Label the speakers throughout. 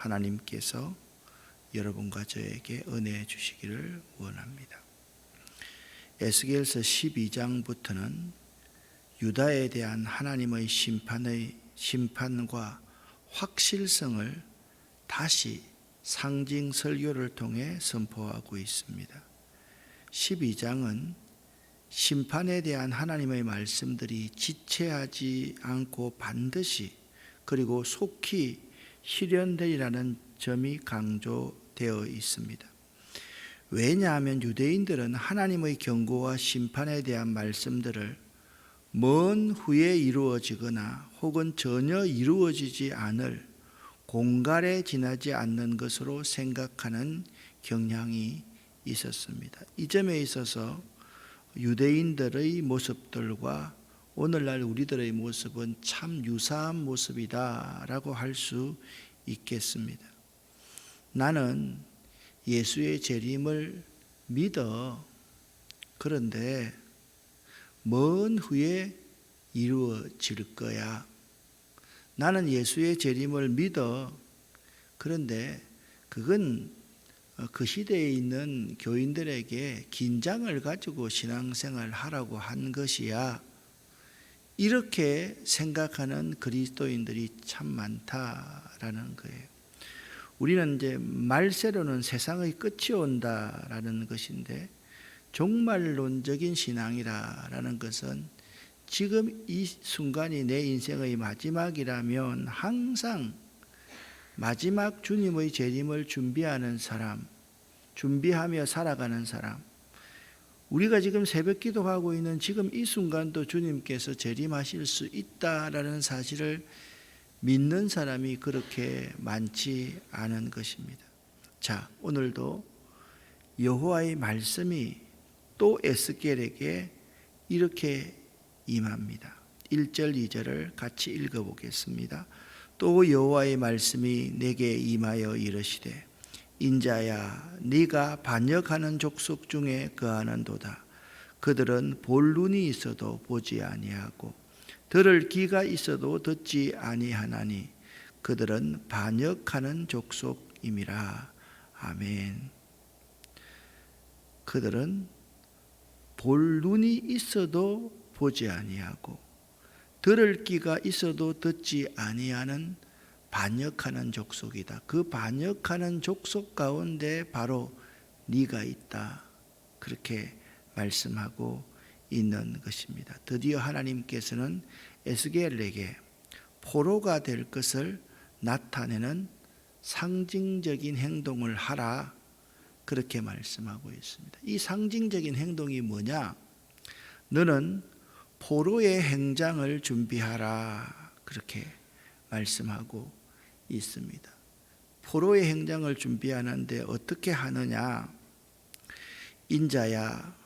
Speaker 1: 하나님께서 여러분과 저에게 은혜 주시기를 원합니다. 에스겔서 12장부터는 유다에 대한 하나님의 심판의 심판과 확실성을 다시 상징 설교를 통해 선포하고 있습니다. 12장은 심판에 대한 하나님의 말씀들이 지체하지 않고 반드시 그리고 속히 실현되리라는 점이 강조되어 있습니다. 왜냐하면 유대인들은 하나님의 경고와 심판에 대한 말씀들을 먼 후에 이루어지거나 혹은 전혀 이루어지지 않을 공갈에 지나지 않는 것으로 생각하는 경향이 있었습니다. 이 점에 있어서 유대인들의 모습들과 오늘날 우리들의 모습은 참 유사한 모습이다라고 할 수 있겠습니다. 나는 예수의 재림을 믿어. 그런데 먼 후에 이루어질 거야. 나는 예수의 재림을 믿어. 그런데 그건 그 시대에 있는 교인들에게 긴장을 가지고 신앙생활 하라고 한 것이야. 이렇게 생각하는 그리스도인들이 참 많다라는 거예요. 우리는 이제 말세로는 세상의 끝이 온다라는 것인데 종말론적인 신앙이라는 것은 지금 이 순간이 내 인생의 마지막이라면 항상 마지막 주님의 재림을 준비하는 사람, 준비하며 살아가는 사람, 우리가 지금 새벽 기도하고 있는 지금 이 순간도 주님께서 재림하실 수 있다라는 사실을 믿는 사람이 그렇게 많지 않은 것입니다. 자, 오늘도 여호와의 말씀이 또 에스겔에게 이렇게 임합니다. 1절 2절을 같이 읽어 보겠습니다. 또 여호와의 말씀이 내게 임하여 이르시되 인자야 네가 반역하는 족속 중에 거하는도다. 그들은 볼 눈이 있어도 보지 아니하고 들을 귀가 있어도 듣지 아니하나니 그들은 반역하는 족속임이라. 아멘. 그들은 볼 눈이 있어도 보지 아니하고 들을 귀가 있어도 듣지 아니하는 반역하는 족속이다. 그 반역하는 족속 가운데 바로 네가 있다. 그렇게 말씀하고 있는 것입니다. 드디어 하나님께서는 에스겔에게 포로가 될 것을 나타내는 상징적인 행동을 하라. 그렇게 말씀하고 있습니다. 이 상징적인 행동이 뭐냐? 너는 포로의 행장을 준비하라. 그렇게 말씀하고 있습니다. 포로의 행장을 준비하는데 어떻게 하느냐? 인자야,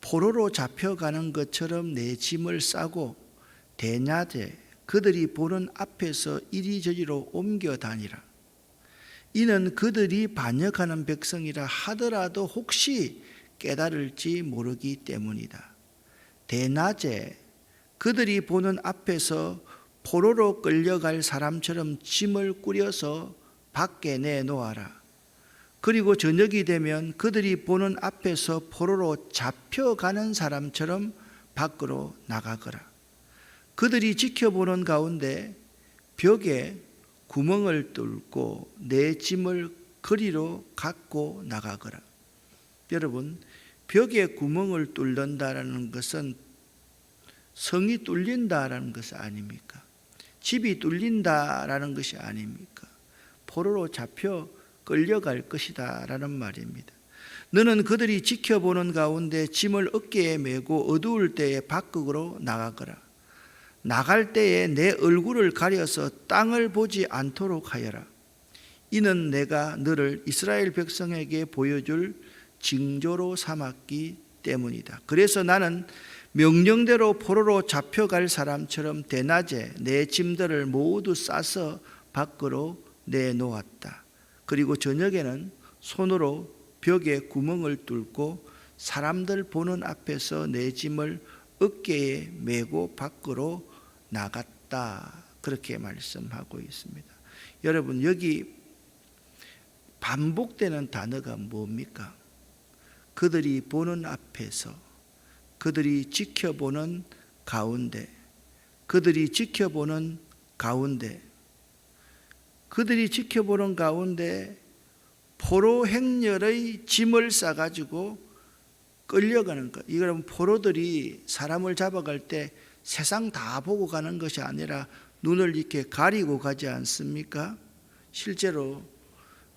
Speaker 1: 포로로 잡혀가는 것처럼 내 짐을 싸고 대낮에 그들이 보는 앞에서 이리저리로 옮겨 다니라. 이는 그들이 반역하는 백성이라 하더라도 혹시 깨달을지 모르기 때문이다. 대낮에 그들이 보는 앞에서 포로로 끌려갈 사람처럼 짐을 꾸려서 밖에 내놓아라. 그리고 저녁이 되면 그들이 보는 앞에서 포로로 잡혀가는 사람처럼 밖으로 나가거라. 그들이 지켜보는 가운데 벽에 구멍을 뚫고 내 짐을 거리로 갖고 나가거라. 여러분, 벽에 구멍을 뚫는다라는 것은 성이 뚫린다라는 것 아닙니까? 집이 뚫린다라는 것이 아닙니까? 포로로 잡혀 끌려갈 것이다라는 말입니다. 너는 그들이 지켜보는 가운데 짐을 어깨에 메고 어두울 때에 밖으로 나가거라. 나갈 때에 내 얼굴을 가려서 땅을 보지 않도록 하여라. 이는 내가 너를 이스라엘 백성에게 보여줄 징조로 삼았기 때문이다. 그래서 나는 명령대로 포로로 잡혀갈 사람처럼 대낮에 내 짐들을 모두 싸서 밖으로 내놓았다. 그리고 저녁에는 손으로 벽에 구멍을 뚫고 사람들 보는 앞에서 내 짐을 어깨에 메고 밖으로 나갔다. 그렇게 말씀하고 있습니다. 여러분, 여기 반복되는 단어가 뭡니까? 그들이 보는 앞에서 그들이 지켜보는 가운데 그들이 지켜보는 가운데 그들이 지켜보는 가운데 포로 행렬의 짐을 싸가지고 끌려가는 것. 이거는 포로들이 사람을 잡아갈 때 세상 다 보고 가는 것이 아니라 눈을 이렇게 가리고 가지 않습니까? 실제로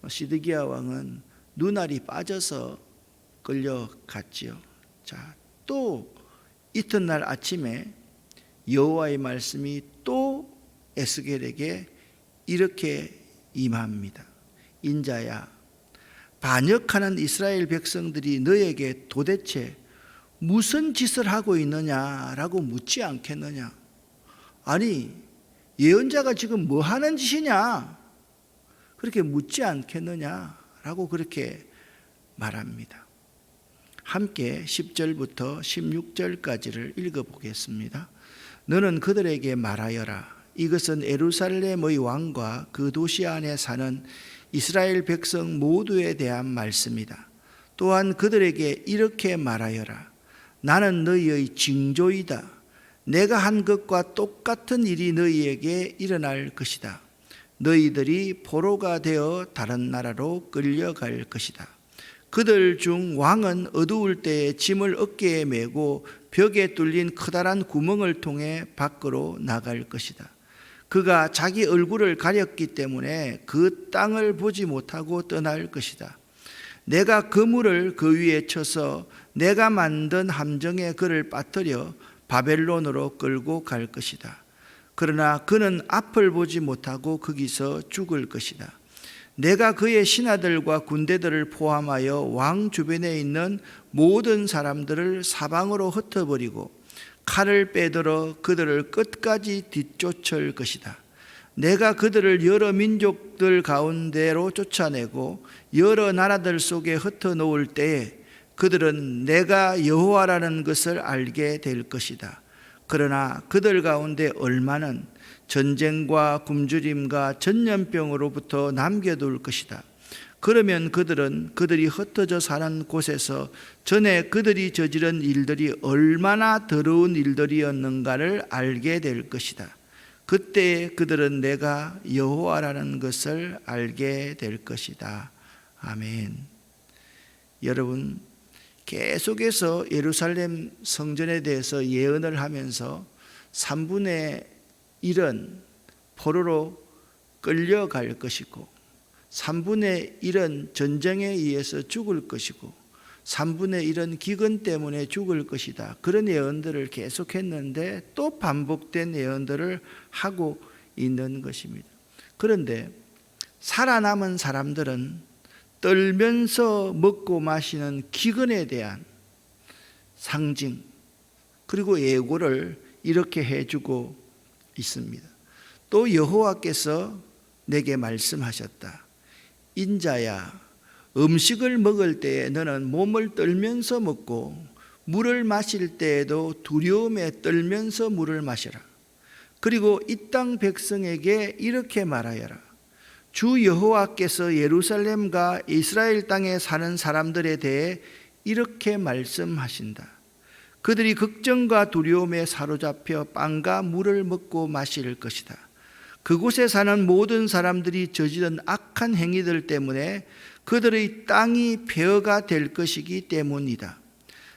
Speaker 1: 시드기야 왕은 눈알이 빠져서 끌려갔지요. 자, 또 이튿날 아침에 여호와의 말씀이 또 에스겔에게 이렇게 임합니다. 인자야, 반역하는 이스라엘 백성들이 너에게 도대체 무슨 짓을 하고 있느냐라고 묻지 않겠느냐? 아니, 예언자가 지금 뭐 하는 짓이냐? 그렇게 묻지 않겠느냐라고 그렇게 말합니다. 함께 10절부터 16절까지를 읽어 보겠습니다. 너는 그들에게 말하여라. 이것은 에루살렘의 왕과 그 도시 안에 사는 이스라엘 백성 모두에 대한 말씀이다. 또한 그들에게 이렇게 말하여라. 나는 너희의 징조이다. 내가 한 것과 똑같은 일이 너희에게 일어날 것이다. 너희들이 포로가 되어 다른 나라로 끌려갈 것이다. 그들 중 왕은 어두울 때에 짐을 어깨에 메고 벽에 뚫린 커다란 구멍을 통해 밖으로 나갈 것이다. 그가 자기 얼굴을 가렸기 때문에 그 땅을 보지 못하고 떠날 것이다. 내가 그물을 그 위에 쳐서 내가 만든 함정에 그를 빠뜨려 바벨론으로 끌고 갈 것이다. 그러나 그는 앞을 보지 못하고 거기서 죽을 것이다. 내가 그의 신하들과 군대들을 포함하여 왕 주변에 있는 모든 사람들을 사방으로 흩어버리고 칼을 빼들어 그들을 끝까지 뒤쫓을 것이다. 내가 그들을 여러 민족들 가운데로 쫓아내고 여러 나라들 속에 흩어 놓을 때에 그들은 내가 여호와라는 것을 알게 될 것이다. 그러나 그들 가운데 얼마는 전쟁과 굶주림과 전염병으로부터 남겨둘 것이다. 그러면 그들은 그들이 흩어져 사는 곳에서 전에 그들이 저지른 일들이 얼마나 더러운 일들이었는가를 알게 될 것이다. 그때 그들은 내가 여호와라는 것을 알게 될 것이다. 아멘. 여러분 계속해서 예루살렘 성전에 대해서 예언을 하면서 3분의 1은 포로로 끌려갈 것이고 3분의 1은 전쟁에 의해서 죽을 것이고 3분의 1은 기근 때문에 죽을 것이다. 그런 예언들을 계속했는데 또 반복된 예언들을 하고 있는 것입니다. 그런데 살아남은 사람들은 떨면서 먹고 마시는 기근에 대한 상징 그리고 예고를 이렇게 해주고 있습니다. 또 여호와께서 내게 말씀하셨다. 인자야, 음식을 먹을 때에 너는 몸을 떨면서 먹고 물을 마실 때에도 두려움에 떨면서 물을 마셔라. 그리고 이 땅 백성에게 이렇게 말하여라. 주 여호와께서 예루살렘과 이스라엘 땅에 사는 사람들에 대해 이렇게 말씀하신다. 그들이 걱정과 두려움에 사로잡혀 빵과 물을 먹고 마실 것이다. 그곳에 사는 모든 사람들이 저지른 악한 행위들 때문에 그들의 땅이 폐허가 될 것이기 때문이다.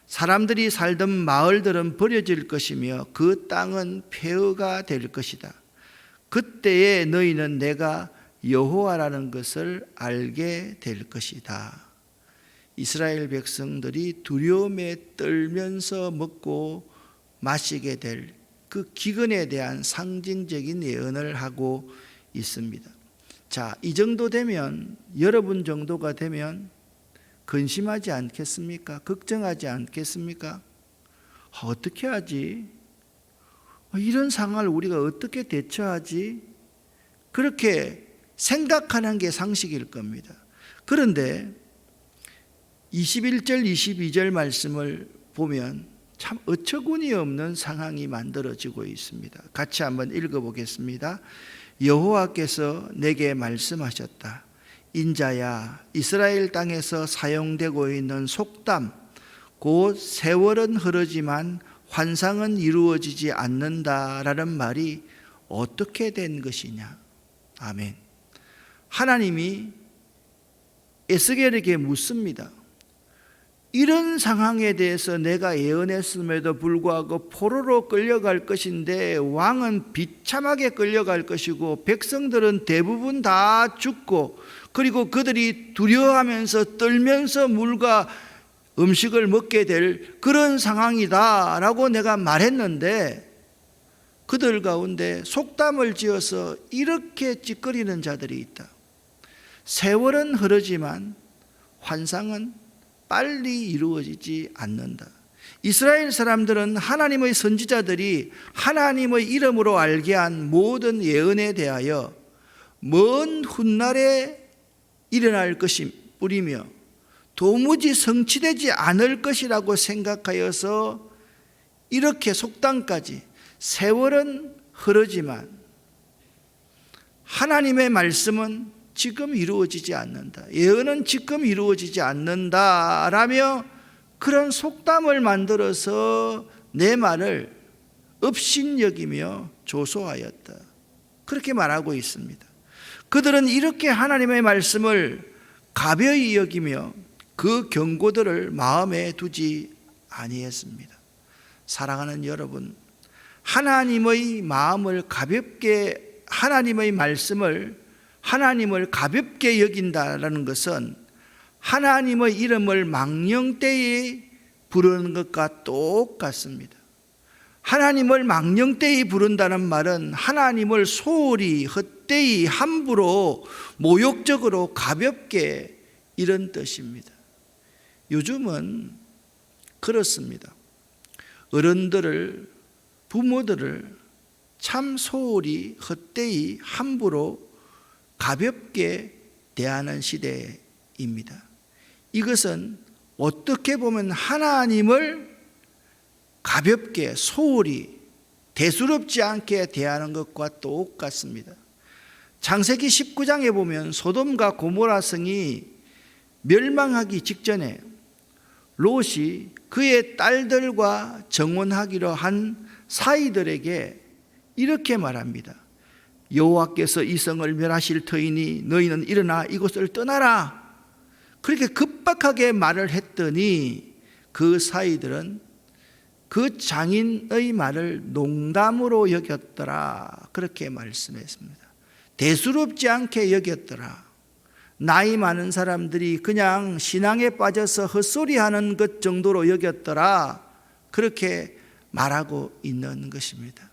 Speaker 1: 사람들이 살던 마을들은 버려질 것이며 그 땅은 폐허가 될 것이다. 그때에 너희는 내가 여호와라는 것을 알게 될 것이다. 이스라엘 백성들이 두려움에 떨면서 먹고 마시게 될 그 기근에 대한 상징적인 예언을 하고 있습니다. 자, 이 정도 되면 여러분 정도가 되면 근심하지 않겠습니까? 걱정하지 않겠습니까? 어떻게 하지? 이런 상황을 우리가 어떻게 대처하지? 그렇게 생각하는 게 상식일 겁니다. 그런데 21절, 22절 말씀을 보면 참 어처구니 없는 상황이 만들어지고 있습니다. 같이 한번 읽어 보겠습니다. 여호와께서 내게 말씀하셨다. 인자야 이스라엘 땅에서 사용되고 있는 속담 곧 세월은 흐르지만 환상은 이루어지지 않는다라는 말이 어떻게 된 것이냐 아멘 하나님이 에스겔에게 묻습니다 이런 상황에 대해서 내가 예언했음에도 불구하고 포로로 끌려갈 것인데 왕은 비참하게 끌려갈 것이고 백성들은 대부분 다 죽고 그리고 그들이 두려워하면서 떨면서 물과 음식을 먹게 될 그런 상황이다라고 내가 말했는데 그들 가운데 속담을 지어서 이렇게 찌꺼리는 자들이 있다. 세월은 흐르지만 환상은 빨리 이루어지지 않는다. 이스라엘 사람들은 하나님의 선지자들이 하나님의 이름으로 알게 한 모든 예언에 대하여 먼 훗날에 일어날 것이 뿌리며 도무지 성취되지 않을 것이라고 생각하여서 이렇게 속담까지 세월은 흐르지만 하나님의 말씀은 지금 이루어지지 않는다. 예언은 지금 이루어지지 않는다라며 그런 속담을 만들어서 내 말을 업신여기며 조소하였다. 그렇게 말하고 있습니다. 그들은 이렇게 하나님의 말씀을 가벼이 여기며 그 경고들을 마음에 두지 아니했습니다. 사랑하는 여러분, 하나님의 마음을 가볍게 하나님의 말씀을 하나님을 가볍게 여긴다라는 것은 하나님의 이름을 망령되이 부르는 것과 똑같습니다. 하나님을 망령되이 부른다는 말은 하나님을 소홀히 헛되이 함부로 모욕적으로 가볍게 이런 뜻입니다. 요즘은 그렇습니다. 어른들을 부모들을 참 소홀히 헛되이 함부로 가볍게 대하는 시대입니다. 이것은 어떻게 보면 하나님을 가볍게 소홀히 대수롭지 않게 대하는 것과 똑같습니다. 창세기 19장에 보면 소돔과 고모라 성이 멸망하기 직전에 롯이 그의 딸들과 정혼하기로 한 사이들에게 이렇게 말합니다. 여호와께서 이 성을 멸하실 터이니 너희는 일어나 이곳을 떠나라. 그렇게 급박하게 말을 했더니 그 사이들은 그 장인의 말을 농담으로 여겼더라. 그렇게 말씀했습니다. 대수롭지 않게 여겼더라. 나이 많은 사람들이 그냥 신앙에 빠져서 헛소리하는 것 정도로 여겼더라. 그렇게 말하고 있는 것입니다.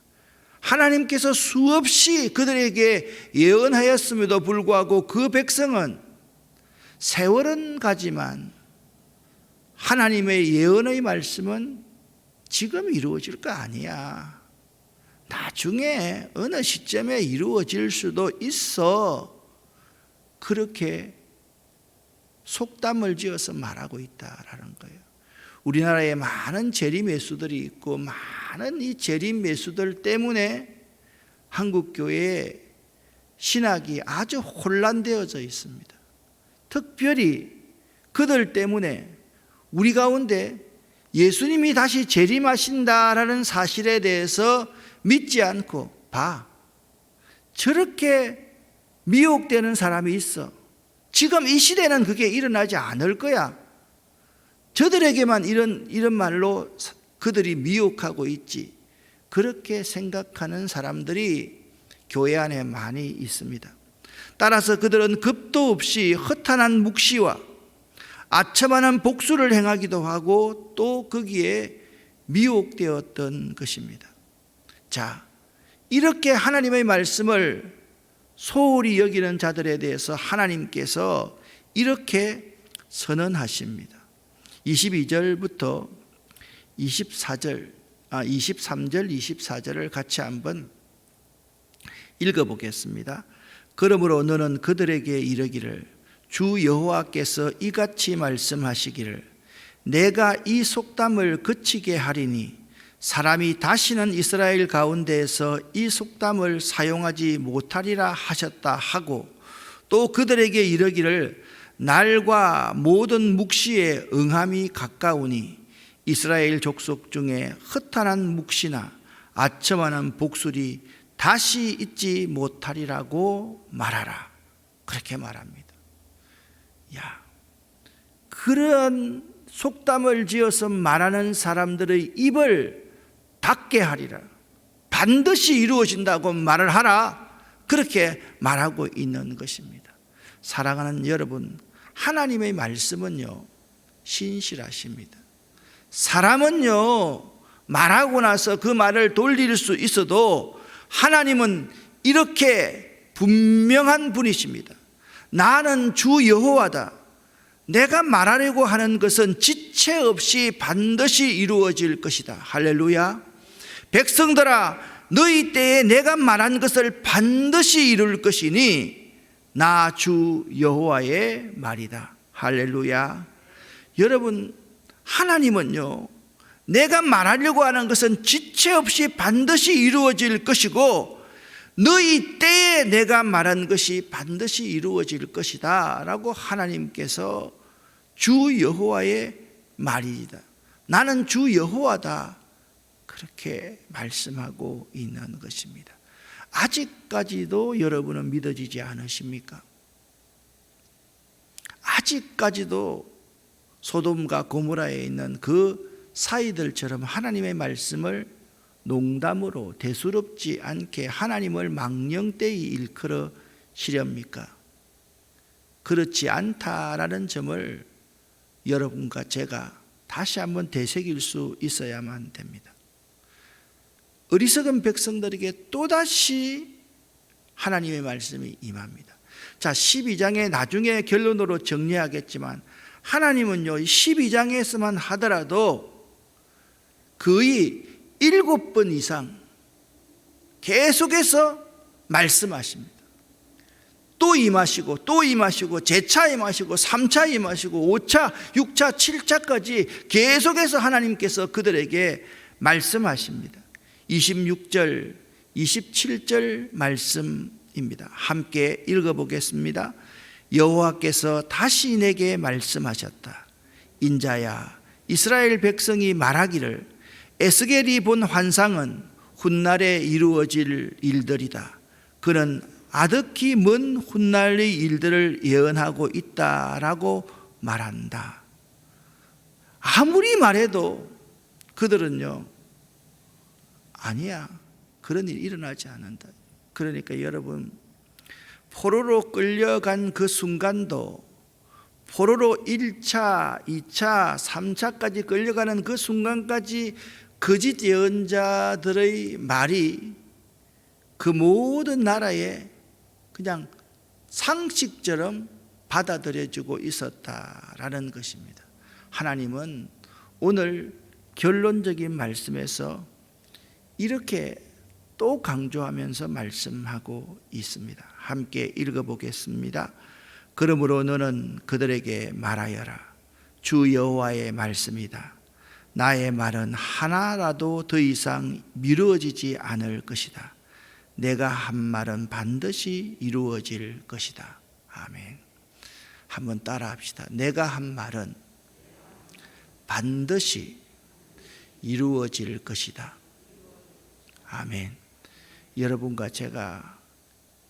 Speaker 1: 하나님께서 수없이 그들에게 예언하였음에도 불구하고 그 백성은 세월은 가지만 하나님의 예언의 말씀은 지금 이루어질 거 아니야. 나중에 어느 시점에 이루어질 수도 있어. 그렇게 속담을 지어서 말하고 있다라는 거예요. 우리나라에 많은 재림 매수들이 있고 많은 이 재림 매수들 때문에 한국 교회의 신학이 아주 혼란되어져 있습니다. 특별히 그들 때문에 우리 가운데 예수님이 다시 재림하신다라는 사실에 대해서 믿지 않고 봐. 저렇게 미혹되는 사람이 있어. 지금 이 시대는 그게 일어나지 않을 거야. 저들에게만 이런, 이런 말로 그들이 미혹하고 있지. 그렇게 생각하는 사람들이 교회 안에 많이 있습니다. 따라서 그들은 급도 없이 허탄한 묵시와 아첨하는 복수를 행하기도 하고 또 거기에 미혹되었던 것입니다. 자, 이렇게 하나님의 말씀을 소홀히 여기는 자들에 대해서 하나님께서 이렇게 선언하십니다. 22절부터 24절, 아, 23절, 24절을 같이 한번 읽어 보겠습니다. 그러므로 너는 그들에게 이르기를 주 여호와께서 이같이 말씀하시기를 내가 이 속담을 그치게 하리니 사람이 다시는 이스라엘 가운데에서 이 속담을 사용하지 못하리라 하셨다 하고 또 그들에게 이르기를 날과 모든 묵시에 응함이 가까우니 이스라엘 족속 중에 흩어난 묵시나 아첨하는 복술이 다시 잊지 못하리라고 말하라. 그렇게 말합니다. 야, 그런 속담을 지어서 말하는 사람들의 입을 닫게 하리라. 반드시 이루어진다고 말을 하라. 그렇게 말하고 있는 것입니다. 사랑하는 여러분, 하나님의 말씀은요, 신실하십니다. 사람은요, 말하고 나서 그 말을 돌릴 수 있어도 하나님은 이렇게 분명한 분이십니다. 나는 주 여호와다. 내가 말하려고 하는 것은 지체 없이 반드시 이루어질 것이다. 할렐루야. 백성들아, 너희 때에 내가 말한 것을 반드시 이룰 것이니 나 주 여호와의 말이다. 할렐루야. 여러분, 하나님은요, 내가 말하려고 하는 것은 지체 없이 반드시 이루어질 것이고, 너희 때에 내가 말한 것이 반드시 이루어질 것이다. 라고 하나님께서 주 여호와의 말이다. 나는 주 여호와다. 그렇게 말씀하고 있는 것입니다. 아직까지도 여러분은 믿어지지 않으십니까? 아직까지도 소돔과 고모라에 있는 그 사이들처럼 하나님의 말씀을 농담으로 대수롭지 않게 하나님을 망령되이 일컬어 시렵니까? 그렇지 않다라는 점을 여러분과 제가 다시 한번 되새길 수 있어야만 됩니다. 어리석은 백성들에게 또다시 하나님의 말씀이 임합니다. 자, 12장의 나중에 결론으로 정리하겠지만 하나님은요, 12장에서만 하더라도 거의 일곱 번 이상 계속해서 말씀하십니다. 또 임하시고 또 임하시고 제차 임하시고 3차 임하시고 5차, 6차, 7차까지 계속해서 하나님께서 그들에게 말씀하십니다. 26절, 27절 말씀입니다. 함께 읽어보겠습니다. 여호와께서 다시 내게 말씀하셨다. 인자야, 이스라엘 백성이 말하기를 에스겔이 본 환상은 훗날에 이루어질 일들이다. 그는 아득히 먼 훗날의 일들을 예언하고 있다라고 말한다. 아무리 말해도 그들은요, 아니야. 그런 일이 일어나지 않는다. 그러니까 여러분, 포로로 끌려간 그 순간도 포로로 1차, 2차, 3차까지 끌려가는 그 순간까지 거짓 예언자들의 말이 그 모든 나라에 그냥 상식처럼 받아들여지고 있었다라는 것입니다. 하나님은 오늘 결론적인 말씀에서 이렇게 또 강조하면서 말씀하고 있습니다. 함께 읽어보겠습니다. 그러므로 너는 그들에게 말하여라. 주 여호와의 말씀이다. 나의 말은 하나라도 더 이상 미루어지지 않을 것이다. 내가 한 말은 반드시 이루어질 것이다. 아멘. 한번 따라 합시다. 내가 한 말은 반드시 이루어질 것이다. 아멘. 여러분과 제가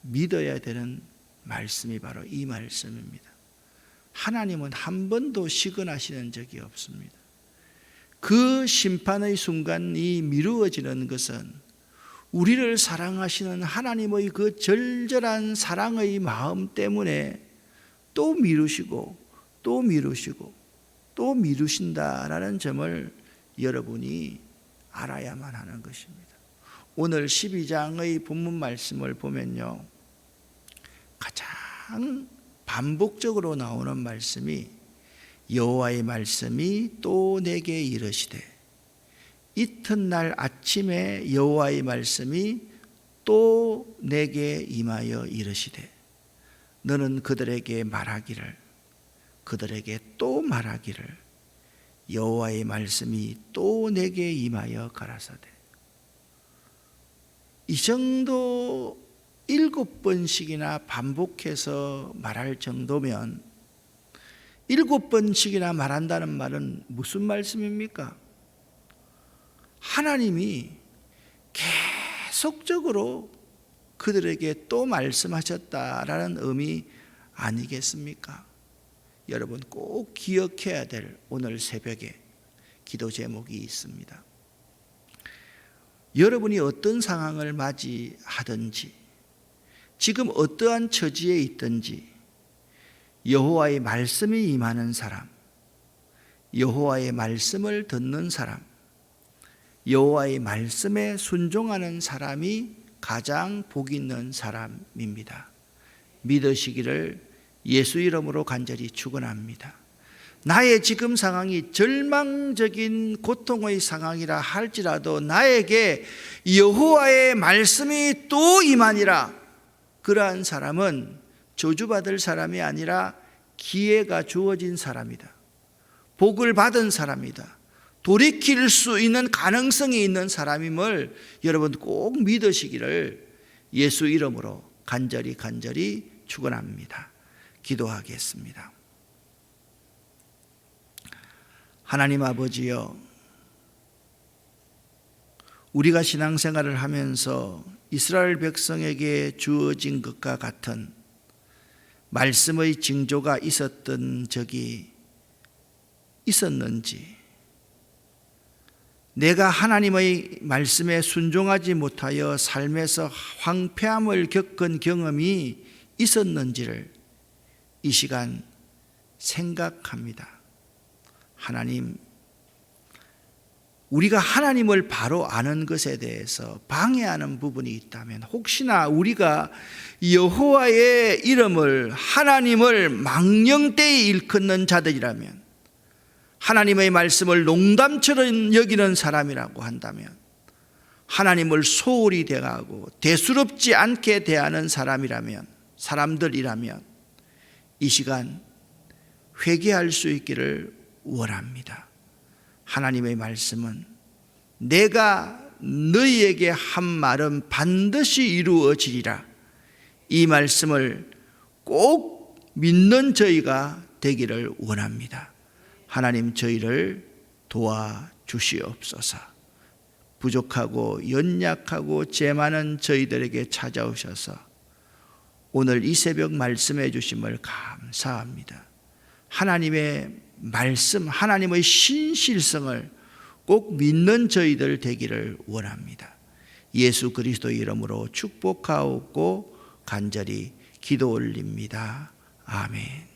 Speaker 1: 믿어야 되는 말씀이 바로 이 말씀입니다. 하나님은 한 번도 시건하시는 적이 없습니다. 그 심판의 순간이 미루어지는 것은 우리를 사랑하시는 하나님의 그 절절한 사랑의 마음 때문에 또 미루시고 또 미루시고 또 미루신다라는 점을 여러분이 알아야만 하는 것입니다. 오늘 12장의 본문 말씀을 보면요. 가장 반복적으로 나오는 말씀이 여호와의 말씀이 또 내게 이르시되 이튿날 아침에 여호와의 말씀이 또 내게 임하여 이르시되 너는 그들에게 말하기를 그들에게 또 말하기를 여호와의 말씀이 또 내게 임하여 가라사대 이 정도 일곱 번씩이나 반복해서 말할 정도면 일곱 번씩이나 말한다는 말은 무슨 말씀입니까? 하나님이 계속적으로 그들에게 또 말씀하셨다라는 의미 아니겠습니까? 여러분 꼭 기억해야 될 오늘 새벽에 기도 제목이 있습니다. 여러분이 어떤 상황을 맞이하든지 지금 어떠한 처지에 있든지 여호와의 말씀이 임하는 사람, 여호와의 말씀을 듣는 사람, 여호와의 말씀에 순종하는 사람이 가장 복 있는 사람입니다. 믿으시기를 예수 이름으로 간절히 축원합니다. 나의 지금 상황이 절망적인 고통의 상황이라 할지라도 나에게 여호와의 말씀이 또 임하니라 그러한 사람은 저주받을 사람이 아니라 기회가 주어진 사람이다. 복을 받은 사람이다. 돌이킬 수 있는 가능성이 있는 사람임을 여러분 꼭 믿으시기를 예수 이름으로 간절히 간절히 축원합니다. 기도하겠습니다. 하나님 아버지여 우리가 신앙생활을 하면서 이스라엘 백성에게 주어진 것과 같은 말씀의 징조가 있었던 적이 있었는지 내가 하나님의 말씀에 순종하지 못하여 삶에서 황폐함을 겪은 경험이 있었는지를 이 시간 생각합니다. 하나님, 우리가 하나님을 바로 아는 것에 대해서 방해하는 부분이 있다면 혹시나 우리가 여호와의 이름을 하나님을 망령되이 일컫는 자들이라면 하나님의 말씀을 농담처럼 여기는 사람이라고 한다면 하나님을 소홀히 대하고 대수롭지 않게 대하는 사람이라면 사람들이라면 이 시간 회개할 수 있기를 원합니다. 하나님의 말씀은 내가 너희에게 한 말은 반드시 이루어지리라. 이 말씀을 꼭 믿는 저희가 되기를 원합니다. 하나님 저희를 도와 주시옵소서. 부족하고 연약하고 죄 많은 저희들에게 찾아오셔서 오늘 이 새벽 말씀해 주심을 감사합니다. 하나님의 말씀, 하나님의 신실성을 꼭 믿는 저희들 되기를 원합니다. 예수 그리스도 이름으로 축복하옵고 간절히 기도 올립니다. 아멘.